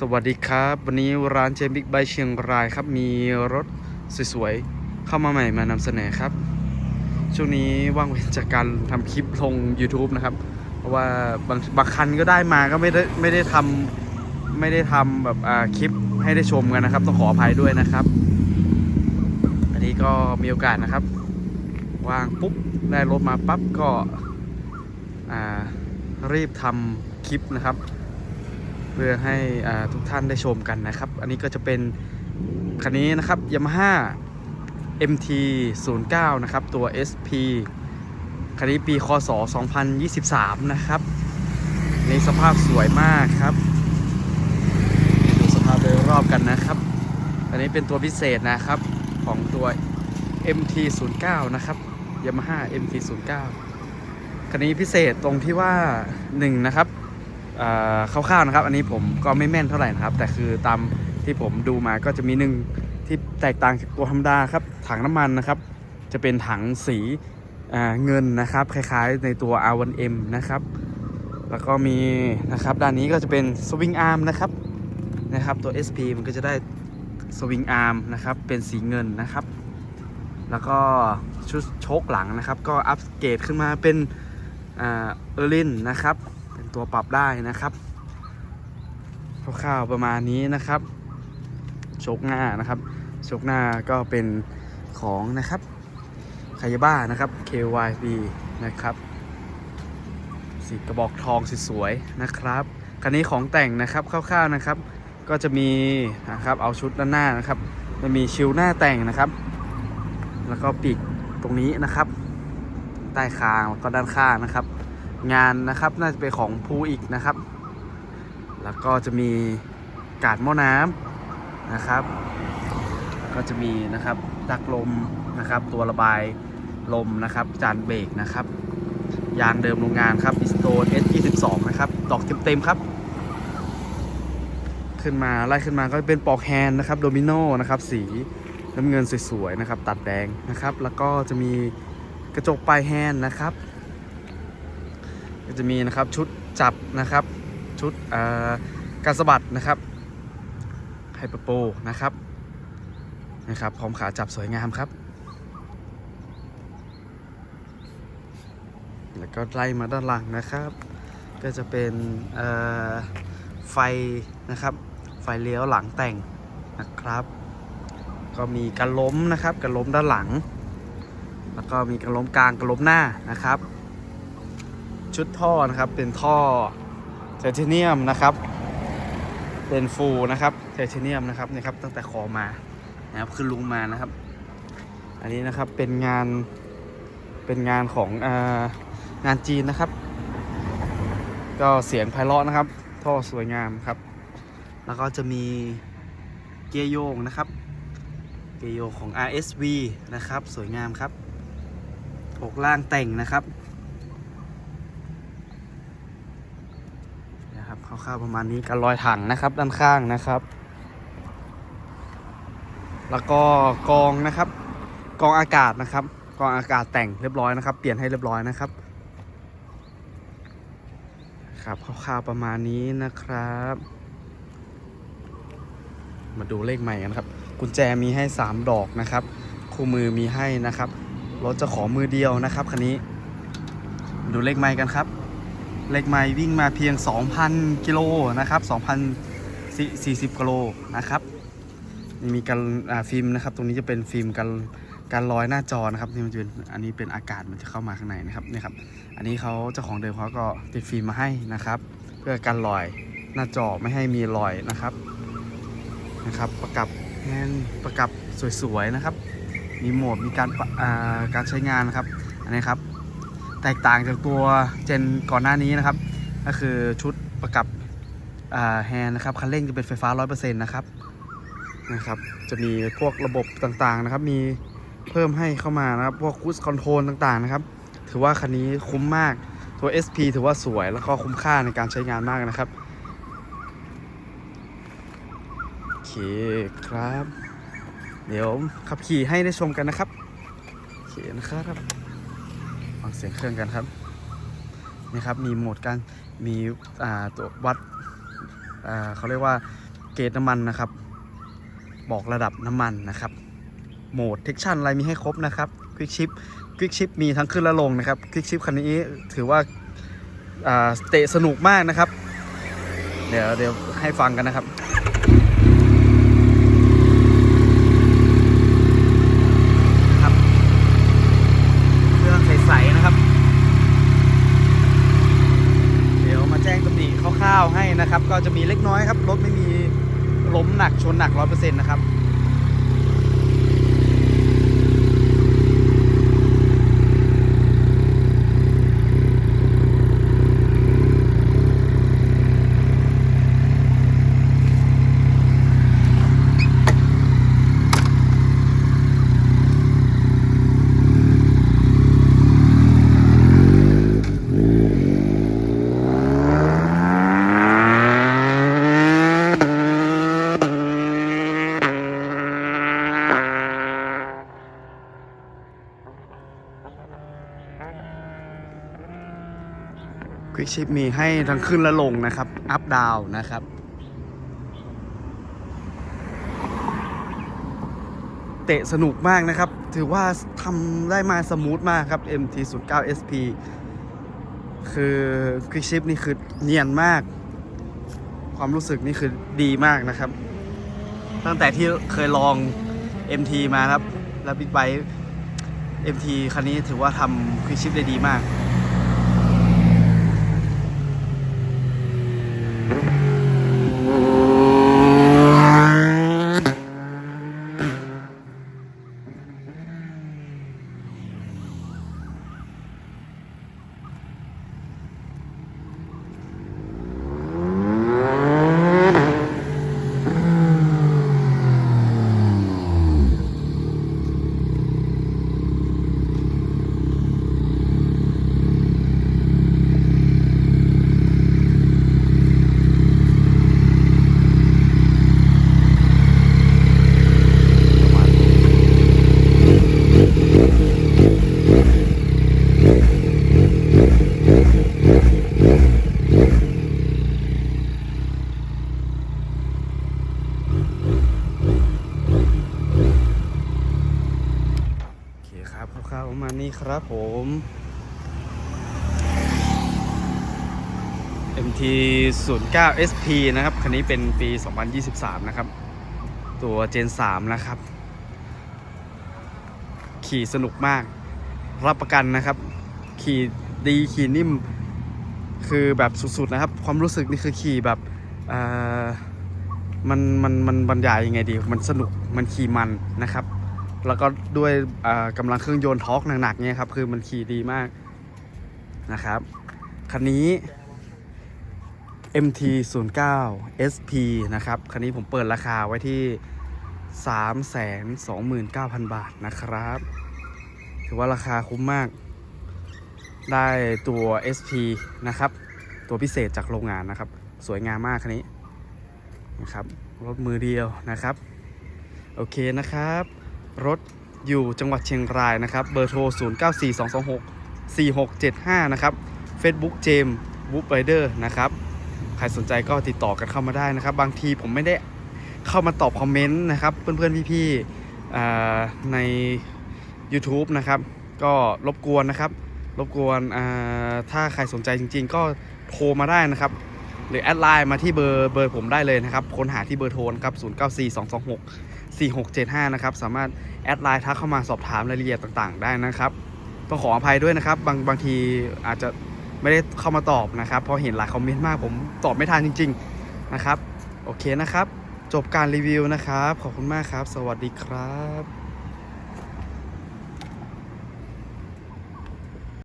สวัสดีครับ วันนี้ร้านเจมิกไบเชียงรายครับมีรถสวยๆ เข้ามาใหม่มานำเสนอครับ ช่วงนี้ว่างเว้นจากการทำคลิปลง YouTube นะครับ เพราะว่าบางบางคันก็ได้มาก็ไม่ได้ไม่ได้ทำไม่ได้ทำแบบอ่าคลิปให้ได้ชมกันนะครับ ต้องขออภัยด้วยนะครับ อันนี้ก็มีโอกาสนะครับวางปุ๊บได้รถมาปั๊บก็อ่ารีบทำคลิปนะครับ เพื่อให้ทุกท่านได้ชมกันนะครับ อันนี้ก็จะเป็นคันนี้นะครับ Yamaha MT 09นะครับ ตัว SP คันนี้ปีคศ2023 นะครับในสภาพสวยมากครับดูสภาพโดยรอบกันนะครับ อันนี้เป็นตัวพิเศษนะครับของตัว MT 09นะครับ Yamaha MT 09คันนี้พิเศษตรงที่ว่า1นะครับ คร่าวๆนะครับ อันนี้ผมก็ไม่แม่นเท่าไหร่นะครับ แต่คือตามที่ผมดูมาก็จะมีหนึ่งที่แตกต่างจากตัวธรรมดาครับ ถังน้ำมันนะครับ จะเป็นถังสีเงินนะครับ คล้ายๆในตัว R1M นะครับ แล้วก็มีนะครับด้านนี้ก็จะเป็นสวิงอาร์มนะครับนะครับตัว SP มันก็จะได้สวิงอาร์มนะครับเป็นสีเงินนะครับ แล้วก็ชุดโชคหลังนะครับ ก็อัปเกรดขึ้นมาเป็นเออร์ลินนะครับ ตัวปรับได้นะครับคร่าวๆประมาณนี้นะครับโชกหน้านะครับโชกหน้าก็เป็นของนะครับคายาบ้านะครับ KYB นะครับสีกระบอกทองสวยๆนะครับคันนี้ของแต่งนะครับคร่าวๆนะครับ ก็จะมีนะครับเอาชุดด้านหน้านะครับจะมีชิลหน้าแต่งนะครับ แล้วก็ปีกตรงนี้นะครับ ใต้คางแล้วก็ด้านข้างนะครับ งานนะครับ น่าจะเป็นของภูอีกนะครับ แล้วก็จะมีกาดหม้อน้ำนะครับ ก็จะมีนะครับดักลมนะครับ ตัวระบายลมนะครับ จานเบรกนะครับยางเดิมโรงงานครับอิสโตน S22 นะครับ ดอกเต็มๆครับ ขึ้นมาไล่ขึ้นมาก็เป็นปอกแฮนนะครับโดมิโนนะครับ สีน้ำเงินสวยๆนะครับ ตัดแดงนะครับ แล้วก็จะมีกระจกปลายแฮนนะครับ ก็จะมีนะครับชุดจับนะครับชุดการสะบัดนะครับไฮเปอร์โปนะครับนะครับพร้อมขาจับสวยงามครับ แล้วก็ไล่มาด้านหลังนะครับ ก็จะเป็นไฟนะครับไฟเลี้ยวหลังแต่งนะครับ ก็มีการล้มนะครับการล้มด้านหลัง แล้วก็มีการล้มกลางการล้มหน้านะครับ ชุดท่อนะครับ เป็นท่อไทเทเนียมนะครับ เป็นฟูนะครับไทเทเนียมนะครับนี่ครับตั้งแต่คอมานะครับขึ้นลุงมานะครับ อันนี้นะครับเป็นงานเป็นงานของอางานจีนนะครับ ก็เสียงไพเราะนะครับ ท่อสวยงามครับ แล้วก็จะมีเกียร์โยงนะครับ เกียร์โยงของ RSV นะครับ สวยงามครับอกล่างแต่งนะครับ นะ ครับคร่าวๆประมาณนี้กันรอยถังนะครับ ด้านข้างนะครับ แล้วก็กองนะครับ กองอากาศนะครับ กองอากาศแต่งเรียบร้อยนะครับ เปลี่ยนให้เรียบร้อยนะครับ ครับคร่าวๆประมาณนี้นะครับ มาดูเลขใหม่กันครับ กุญแจมีให้ 3 ดอกนะครับ คู่มือมีให้นะครับรถจะขอมือเดียวนะครับคันนี้ ดูเลขใหม่กันครับ เลขไม้วิ่งมาเพียง 2,000 กิโลนะครับ2,040กิโลนะครับมีการฟิล์มนะครับ ตรงนี้จะเป็นฟิล์มการการลอยหน้าจอนะครับนี่มันจะเป็นอันนี้เป็นอากาศมันจะเข้ามาข้างในนะครับนี่ครับอันนี้เขาเจ้าของเดิมเขาก็ติดฟิล์มมาให้นะครับ เพื่อการลอยหน้าจอไม่ให้มีรอยนะครับนะครับ ประกับแฮนประกับสวยๆนะครับ มีโหมดมีการการใช้งานนะครับอันนี้ครับ แตกต่างจากตัวเจนก่อนหน้านี้นะครับ ก็คือชุดประกับแฮนด์นะครับ คันเร่งจะเป็นไฟฟ้า 100%นะครับนะครับ จะมีพวกระบบต่างๆนะครับ มีเพิ่มให้เข้ามานะครับ พวกคูสคอนโทรลต่างๆนะครับ ถือว่าคันนี้คุ้มมาก ตัว SP ถือว่าสวยแล้วก็คุ้มค่าในการใช้งานมากนะครับ โอเคครับ เดี๋ยวขับขี่ให้ได้ชมกันนะครับ โอเคนะครับ ฟังเสียงเครื่องกันครับนี่ครับมีโหมดการมีตัววัดเขาเรียกว่าเกจน้ำมันนะครับ บอกระดับน้ำมันนะครับ โหมดเทคชั่นอะไรมีให้ครบนะครับควิกชิปควิกชิปมีทั้งขึ้นและลงนะครับควิกชิปคันนี้ถือว่าเตะสนุกมากนะครับ เดี๋ยวเดี๋ยวให้ฟังกันนะครับเครื่องใสๆนะครับ เดี๋ยวมาแจ้งตำหนิคร่าวๆให้นะครับ ก็จะมีเล็กน้อยครับ รถไม่มีล้มหนักชนหนักร้อยเปอร์เซ็นต์นะครับ ควิกชิปมีให้ทั้งขึ้นและลงนะครับ อัพดาวนะครับ เตะสนุกมากนะครับ ถือว่าทำได้มาสมูทมากครับ MT09 SP คือควิกชิปนี่คือเนียนมาก ความรู้สึกนี่คือดีมากนะครับ ตั้งแต่ที่เคยลอง MT มาครับ แล้วบิ๊กไบค์ MT คันนี้ถือว่าทำควิกชิปได้ดีมาก โอเคครับคร่าวๆประมาณนี้ ครับผม MT 09 SP นะครับ คันนี้เป็นปี 2023 นะครับ ตัว Gen 3นะครับ ขี่สนุกมาก รับประกันนะครับ ขี่ดีขี่นิ่ม คือแบบสุดๆนะครับ ความรู้สึกนี่คือขี่แบบมันมันมันบรรยายยังไงดี มันสนุก มันขี่มันนะครับ แล้วก็ด้วยกำลังเครื่องยนต์ทอร์กหนักๆเนี่ยครับ คือมันขี่ดีมากนะครับ คันนี้ MT 0 9 SP นะครับ คันนี้ผมเปิดราคาไว้ที่ 329,000 บาทนะครับ ถือว่าราคาคุ้มมาก ได้ตัว SP นะครับ ตัวพิเศษจากโรงงานนะครับ สวยงามมากคันนี้นะครับ รถมือเดียวนะครับ โอเคนะครับ รถอยู่จังหวัดเชียงรายนะครับ เบอร์โทร 0942264675 นะครับ Facebook เจมบุ๊บไรเดอร์นะครับ ใครสนใจก็ติดต่อกันเข้ามาได้นะครับ บางทีผมไม่ได้เข้ามาตอบคอมเมนต์นะครับ เพื่อนๆ พี่ๆอ่าใน YouTube นะครับ ก็รบกวนนะครับ รบกวนถ้าใครสนใจจริง ๆ ก็โทรมาได้นะครับ หรือแอดไลน์มาที่เบอร์เบอร์ผมได้เลยนะครับ ค้นหาที่เบอร์โทรครับ094226 4675 นะครับ สามารถแอดไลน์ทักเข้ามาสอบถามรายละเอียดต่างๆ ได้นะครับต้องขออภัยด้วยนะครับ บางบางทีอาจจะไม่ได้เข้ามาตอบนะครับ เพราะเห็นหลายคอมเมนต์มากผมตอบไม่ทันจริง ๆนะครับ โอเคนะครับ จบการรีวิวนะครับ ขอบคุณมากครับ สวัสดีครับ